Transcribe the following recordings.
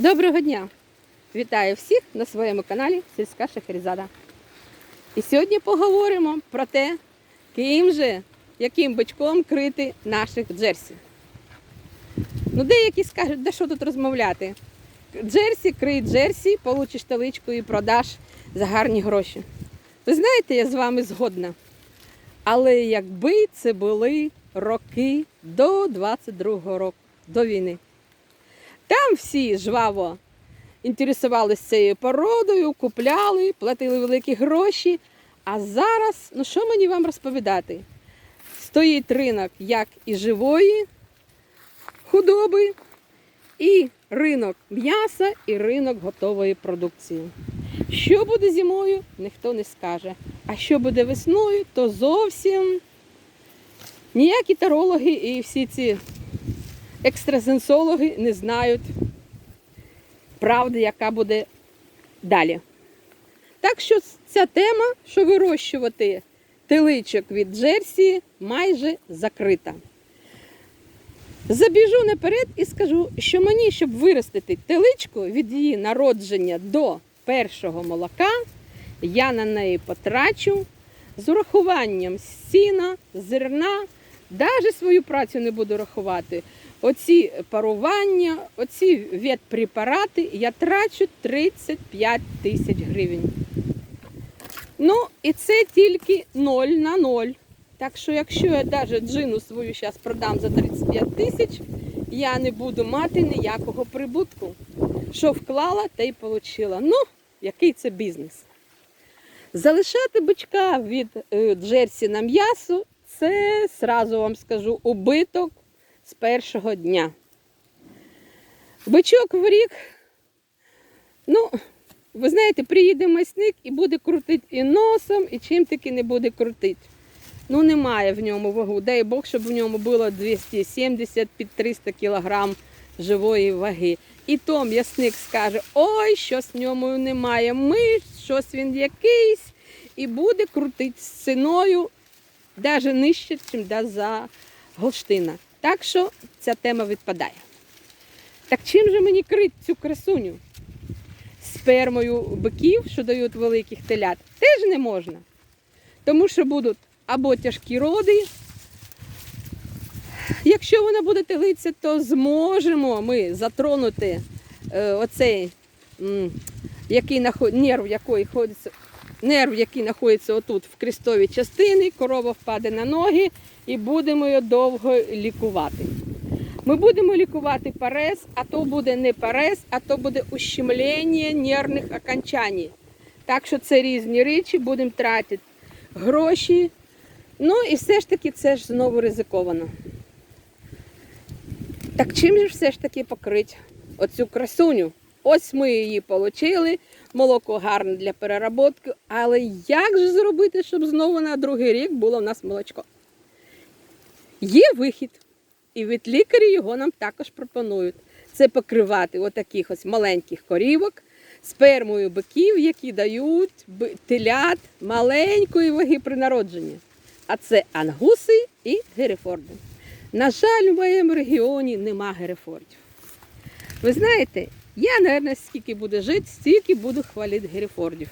Доброго дня! Вітаю всіх на своєму каналі Сільська Шахерезада. І сьогодні поговоримо про те, ким же, яким бичком крити наших джерсі. Ну, деякі скажуть, да що тут розмовляти? Джерсі, крий джерсі, получиш таличку і продаш за гарні гроші. Ви знаєте, я з вами згодна. Але якби це були роки до 22-го року, до війни. Там всі жваво інтересувалися цією породою, купляли, платили великі гроші. А зараз, ну що мені вам розповідати? Стоїть ринок як і живої худоби, і ринок м'яса, і ринок готової продукції. Що буде зимою, ніхто не скаже. А що буде весною, то зовсім ніякі тарологи і всі ці екстрасенсологи не знають правди, яка буде далі. Так що ця тема, що вирощувати теличок від Джерсі, майже закрита. Забіжу наперед і скажу, що мені, щоб виростити теличку від її народження до першого молока, я на неї потрачу з урахуванням сіна, зерна, навіть свою працю не буду рахувати. Оці парування, оці ветпрепарати я трачу 35 тисяч гривень. Ну, і це тільки 0 на 0. Так що, якщо я навіть джину свою зараз продам за 35 тисяч, я не буду мати ніякого прибутку. Що вклала, те й отримала. Ну, який це бізнес. Залишати бичка від е, джерсі на м'ясо це, сразу вам скажу, убиток з першого дня. Бичок в рік, ну, ви знаєте, приїде масник і буде крутити і носом, і чим таки не буде крутити. Ну, немає в ньому вагу. Дай Бог, щоб в ньому було 270 під 300 кілограм живої ваги. І то м'ясник скаже, ой, щось в ньому немає миш, щось він якийсь, і буде крутити з ціною навіть нижче, ніж за Голштина. Так що ця тема відпадає. Так чим же мені крити цю красуню? Спермою биків, що дають великих телят, теж не можна. Тому що будуть або тяжкі роди. Якщо вона буде телитися, то зможемо ми затронути е, оцей м, який наход... нерв, який ходиться, нерв, який знаходиться отут в крестовій частині, корова впаде на ноги і будемо її довго лікувати. Ми будемо лікувати парез, а то буде не парез, а то буде ущемлення нервних окончань. Так що це різні речі, будемо тратити гроші. Ну і все ж таки це ж знову ризиковано. Так чим же все ж таки покрити оцю красуню? Ось ми її отримали, молоко гарне для переработки, але як же зробити, щоб знову на другий рік було в нас молочко? Є вихід, і від лікарі його нам також пропонують. Це покривати отаких ось маленьких корівок спермою биків, які дають телят маленької ваги при народженні. А це ангуси і герефорди. На жаль, в моєму регіоні нема герефордів. Ви знаєте, я, мабуть, скільки буду жити, стільки буду хвалити герефордів.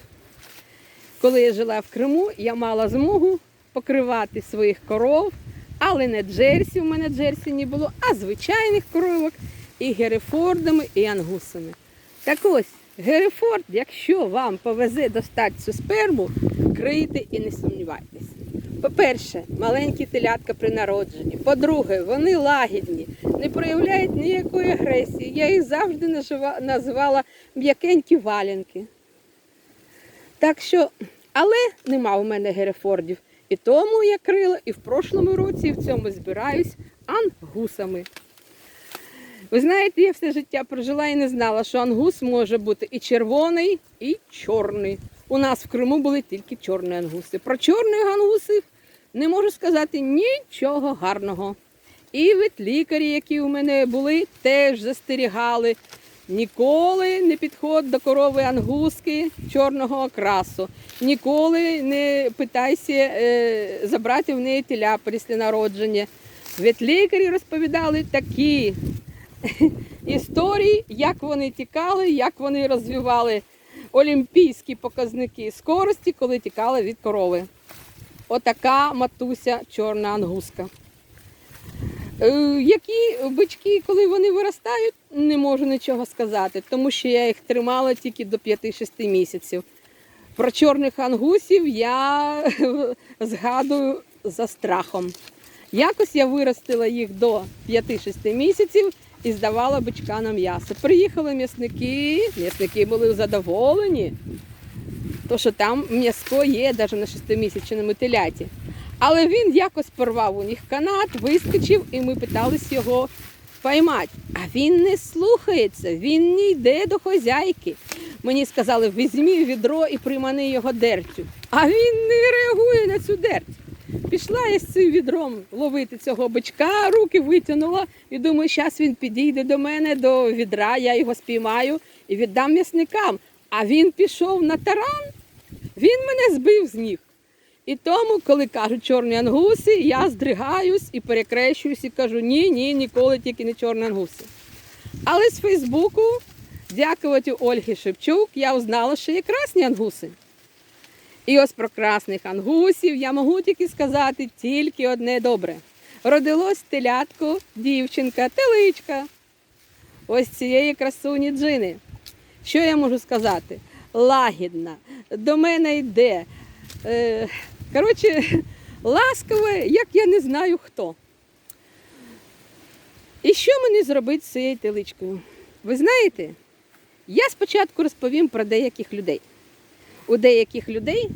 Коли я жила в Криму, я мала змогу покривати своїх коров, але не джерсі, у мене джерсі не було, а звичайних коровок і герефордами, і ангусами. Так ось, герефорд, якщо вам повезе достати цю сперму, крийте і не сумнівайтесь. По-перше, маленькі телятка при народженні. По-друге, вони лагідні, не проявляють ніякої агресії. Я їх завжди називала м'якенькі валянки. Так що, але нема у мене герефордів. І тому я крила, і в прошлому році, і в цьому збираюсь ангусами. Ви знаєте, я все життя прожила і не знала, що ангус може бути і червоний, і чорний. У нас в Криму були тільки чорні ангуси. Про чорних ангусів не можу сказати нічого гарного. І ветлікарі, які у мене були, теж застерігали. Ніколи не підходь до корови ангуски чорного окрасу. Ніколи не питайся е, забрати в неї теля після народження. Ветлікарі розповідали такі історій, як вони тікали, як вони розвивали олімпійські показники скорості, коли тікали від корови. Отака матуся чорна ангуска. Е, Які бички, коли вони виростають, не можу нічого сказати, тому що я їх тримала тільки до 5-6 місяців. Про чорних ангусів я згадую за страхом. Якось я виростила їх до 5-6 місяців і здавала бичка на м'ясо. Приїхали м'ясники, м'ясники були задоволені, то що там м'яско є навіть на 6-місячному теляті. Але він якось порвав у них канат, вискочив, і ми питались його поймати. А він не слухається, він не йде до хозяйки. Мені сказали, візьмі відро і примани його дерцю. А він не реагує на цю дерть. Пішла я з цим відром ловити цього бичка, руки витягнула і думаю, зараз він підійде до мене до відра, я його спіймаю і віддам м'ясникам. А він пішов на таран, він мене збив з ніг. І тому, коли кажуть чорні ангуси, я здригаюсь і перекрещуюсь і кажу, ні, ні, ніколи тільки не чорні ангуси. Але з Фейсбуку, дякувати Ольгі Шевчук, я узнала, що є красні ангуси. І ось про красних ангусів я можу тільки сказати тільки одне добре. Родилось телятко, дівчинка, теличка. Ось цієї красуні джини. Що я можу сказати? Лагідна, до мене йде. Е, коротше, ласкове, як я не знаю хто. І що мені зробити з цією теличкою? Ви знаєте, я спочатку розповім про деяких людей. У деяких людей,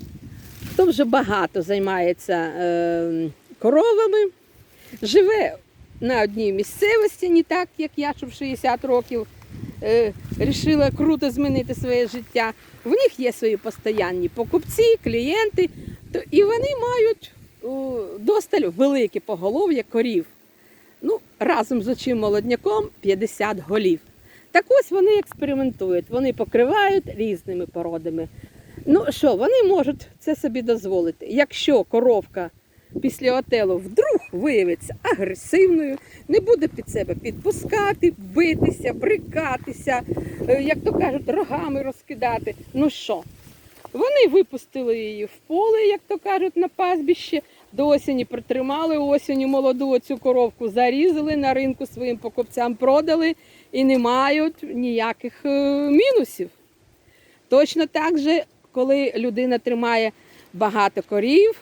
хто вже багато займається е, коровами, живе на одній місцевості, не так, як я, що в 60 років е, рішила круто змінити своє життя. В них є свої постоянні покупці, клієнти, то, і вони мають о, досталь велике поголов'я корів. Ну, разом з очим молодняком 50 голів. Так ось вони експериментують, вони покривають різними породами. Ну що, вони можуть це собі дозволити. Якщо коровка після отелу вдруг виявиться агресивною, не буде під себе підпускати, битися, брикатися, е, як то кажуть, рогами розкидати. Ну що? Вони випустили її в поле, як то кажуть, на пастбище. До осені притримали, осінню молоду оцю коровку зарізали, на ринку своїм покупцям продали і не мають ніяких е, мінусів. Точно так же, коли людина тримає багато корів,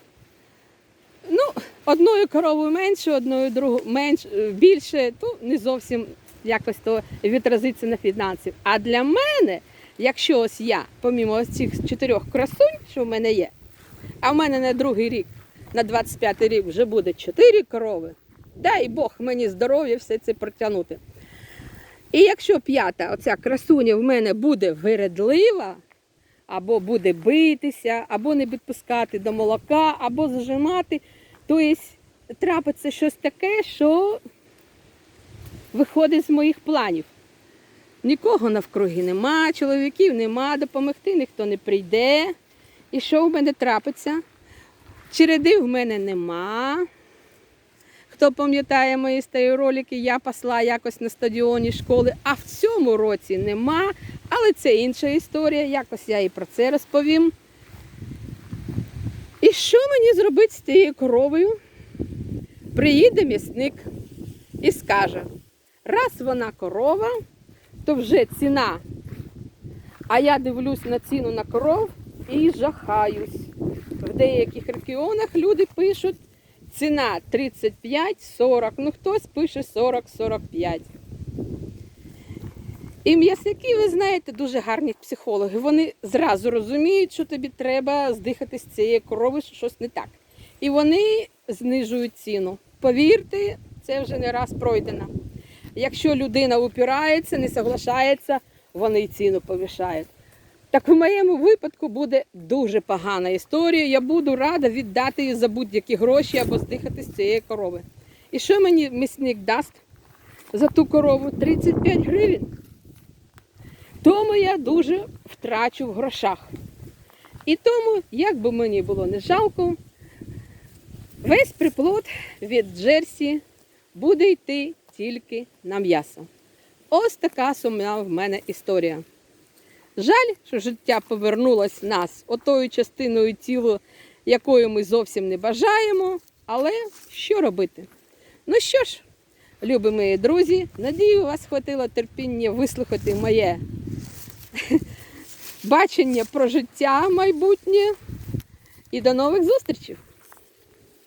одною коровою менше, одною другою менше, е, більше, то не зовсім якось то відразиться на фінансів. А для мене, якщо ось я, помімо ось цих чотирьох красунь, що в мене є, а в мене на другий рік, на 25-й рік вже буде чотири корови, дай Бог мені здоров'я все це протягнути. І якщо п'ята, оця красуня в мене буде виредлива, або буде битися, або не підпускати до молока, або зажимати, то є трапиться щось таке, що виходить з моїх планів. Нікого навкруги нема, чоловіків нема, допомогти ніхто не прийде. І що в мене трапиться? Череди в мене нема. Хто пам'ятає мої старі ролики, я пасла якось на стадіоні школи, а в цьому році нема. Але це інша історія, якось я і про це розповім. Що мені зробити з тією коровою? Приїде м'ясник і скаже, раз вона корова, то вже ціна. А я дивлюсь на ціну на коров і жахаюсь. В деяких регіонах люди пишуть ціна 35-40, ну хтось пише 40-45. І м'ясники, ви знаєте, дуже гарні психологи. Вони зразу розуміють, що тобі треба здихати з цієї корови, що щось не так. І вони знижують ціну. Повірте, це вже не раз пройдено. Якщо людина упирається, не соглашається, вони ціну повишають. Так в моєму випадку буде дуже погана історія. Я буду рада віддати її за будь-які гроші або здихати з цієї корови. І що мені місник дасть за ту корову? 35 гривень. Тому я дуже втрачу в грошах. І тому, як би мені було не жалко, весь приплод від Джерсі буде йти тільки на м'ясо. Ось така сумна в мене історія. Жаль, що життя повернулось нас отою частиною тіла, якої ми зовсім не бажаємо, але що робити? Ну що ж, любі мої друзі, надію, у вас хватило терпіння вислухати моє бачення про життя майбутнє. І до нових зустрічей!